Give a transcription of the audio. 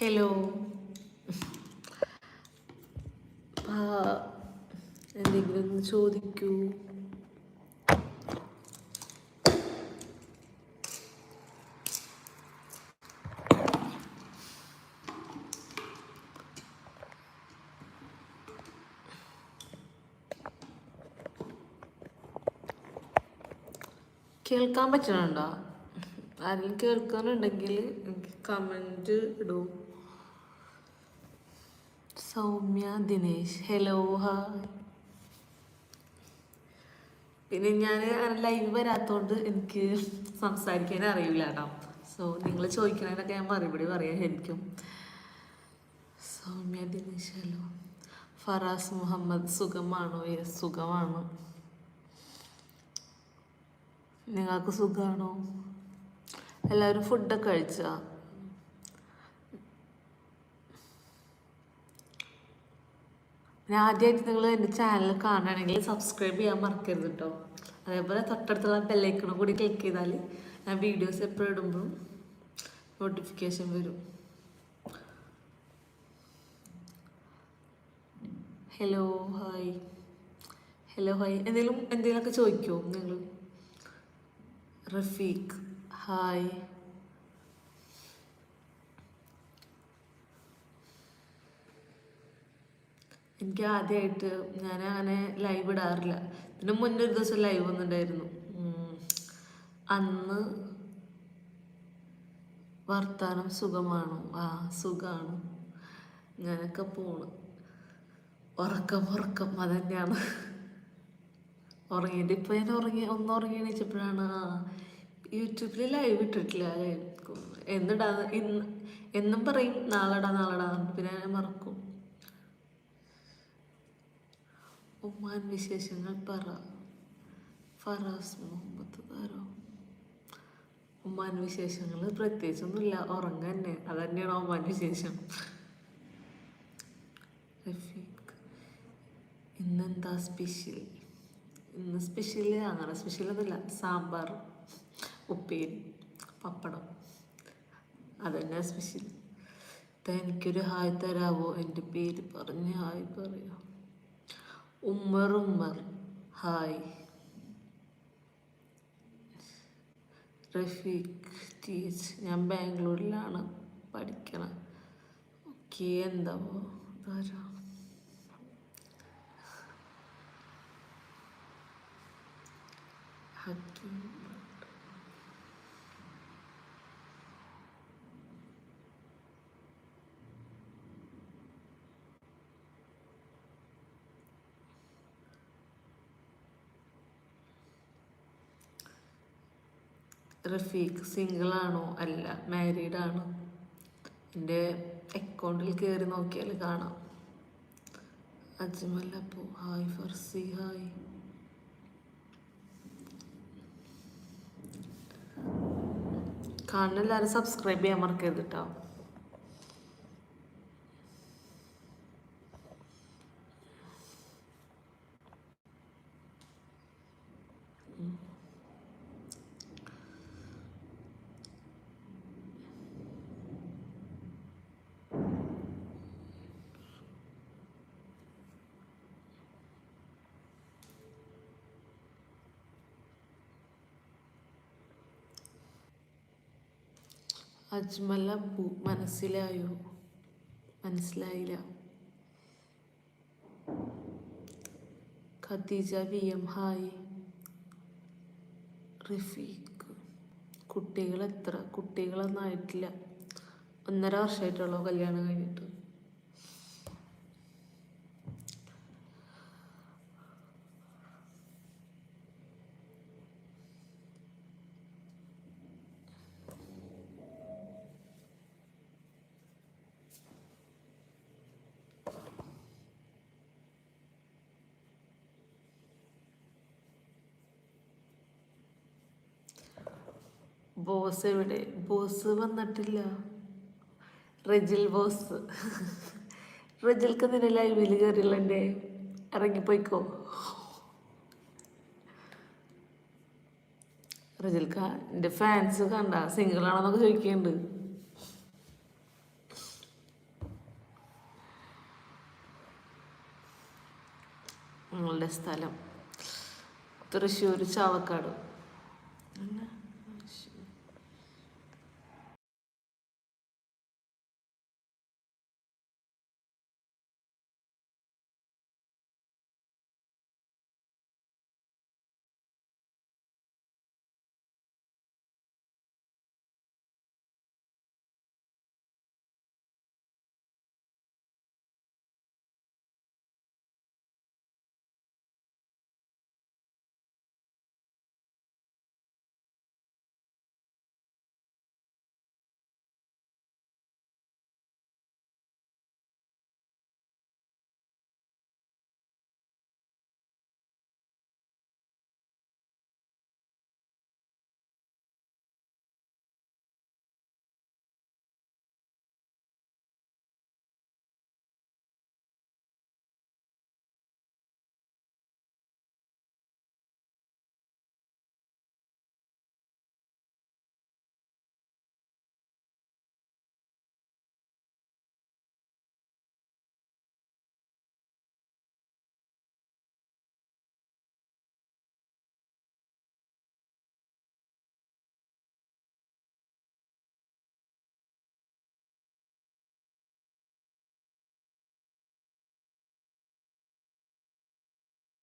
Hello എന്തെങ്കിലും ചോദിക്കൂ. കേൾക്കാൻ പറ്റണുണ്ടോ ആരെങ്കിലും കേൾക്കാനുണ്ടെങ്കിൽ എനിക്ക് കമന്റ് ഇടൂ. സൗമ്യ ദിനേശ്. ഹലോ ഹായ് പിന്നെ ഞാൻ ലൈവ് വരാത്തോണ്ട് എനിക്ക് സംസാരിക്കാൻ അറിയില്ല കേട്ടോ. സോ നിങ്ങൾ ചോദിക്കണതിനൊക്കെ ഞാൻ മറുപടി പറയാമായിരിക്കും സൗമ്യ ദിനേശ് ഹലോ ഫറാസ് മുഹമ്മദ് സുഖമാണോ? യെസ് സുഖമാണ്. നിങ്ങൾക്ക് സുഖമാണോ എല്ലാവരും ഫുഡൊക്കെ കഴിച്ചാ? പിന്നെ ആദ്യമായിട്ട് നിങ്ങൾ എന്റെ ചാനൽ കാണുകയാണെങ്കിൽ സബ്സ്ക്രൈബ് ചെയ്യാൻ മറക്കരുത് കേട്ടോ അതേപോലെ തൊട്ടടുത്തുള്ള ബെല്ലൈക്കണും കൂടി ക്ലിക്ക് ചെയ്താൽ ഞാൻ വീഡിയോസ് എപ്പോഴും ഇടുമ്പോഴും നോട്ടിഫിക്കേഷൻ വരും. ഹലോ ഹായ് ഹലോ ഹായ് എന്തെങ്കിലും എന്തെങ്കിലുമൊക്കെ ചോദിക്കുമോ നിങ്ങൾ റഫീഖ് ഹായ് എനിക്ക് ആദ്യമായിട്ട് ഞാൻ അങ്ങനെ ലൈവ് ഇടാറില്ല. ഇതിന് മുന്നേ ഒരു ദിവസം ലൈവ് വന്നിട്ടുണ്ടായിരുന്നു അന്ന് വർത്താനം സുഖമാണോ? ആ സുഖമാണ് ഞാനൊക്കെ പോണ്. ഉറക്കം ഉറക്കം അത് തന്നെയാണ് ഉറങ്ങിയിട്ട് ഇപ്പൊ ഞാൻ ഉറങ്ങി ഒന്ന് ഉറങ്ങി എണീച്ചപ്പോഴാണ് ആ യൂട്യൂബിൽ ലൈവ് ഇട്ടിട്ടില്ല അല്ലേ എന്നിടാ ഇന്ന് എന്നും പറയും നാളെടാ നാളെടാ പിന്നെ ഞാൻ മറക്കും. ഉമ്മാൻ വിശേഷങ്ങൾ പറ. ഫറാസ് മുഹമ്മദ് താരോ ഉമ്മാൻ വിശേഷങ്ങൾ പ്രത്യേകിച്ചൊന്നുമില്ല ഉറങ്ങ തന്നെ അത് തന്നെയാണ് ഉമ്മാൻ വിശേഷം? ഇന്നെന്താ സ്പെഷ്യൽ ഇന്ന് സ്പെഷ്യൽ അങ്ങനെ സ്പെഷ്യൽ ഒന്നുമില്ല. സാമ്പാർ ഉപ്പേരി പപ്പടം. അതന്നെ സ്പെഷ്യൽ എനിക്കൊരു ഹായ് തരാവോ? എന്റെ പേര് പറഞ്ഞ് ഹായ് പറയാം. ഉമ്മർ ഉമ്മർ. ഹായ്. റഫീഖ് ടീച്ച് ഞാൻ ബാംഗ്ലൂരിലാണ് പഠിക്കണം. ഓക്കെ എന്താവോ ഇതാരാ? ഹക്കീം. റഫീഖ് സിംഗിളാണോ അല്ല മാരീഡ് ആണ്? എന്റെ അക്കൗണ്ടിൽ കയറി നോക്കിയാൽ കാണാം. അജ്മൽ അപ്പു ഹായ് ഫർസി ഹായ് കാണുന്ന എല്ലാവരും സബ്സ്ക്രൈബ് ചെയ്യാൻ മറക്കരുത് കേട്ടോ അജ്മൽ ബു മനസ്സിലായോ? മനസ്സിലായില്ല. Khadeeja V M. Hi. Rafeeq. കുട്ടികൾ എത്ര കുട്ടികളൊന്നും ആയിട്ടില്ല. ഒന്നര വർഷമായിട്ടുള്ളൂ കല്യാണം കഴിഞ്ഞിട്ട്. ബോസ് എവിടെ? ബോസ് വന്നിട്ടില്ല. റെജിൽ ബോസ്. റെജിൽക്ക് നിന്നെ ലൈവിൽ കയറിയില്ല എന്റെ ഇറങ്ങിപ്പോയിക്കോ. റെജിൽക്ക എന്റെ ഫാൻസ് കണ്ട സിംഗിളാണെന്നൊക്കെ ചോദിക്കുന്നുണ്ട് നിങ്ങളുടെ സ്ഥലം. തൃശ്ശൂർ ചാവക്കാട്. എന്നാ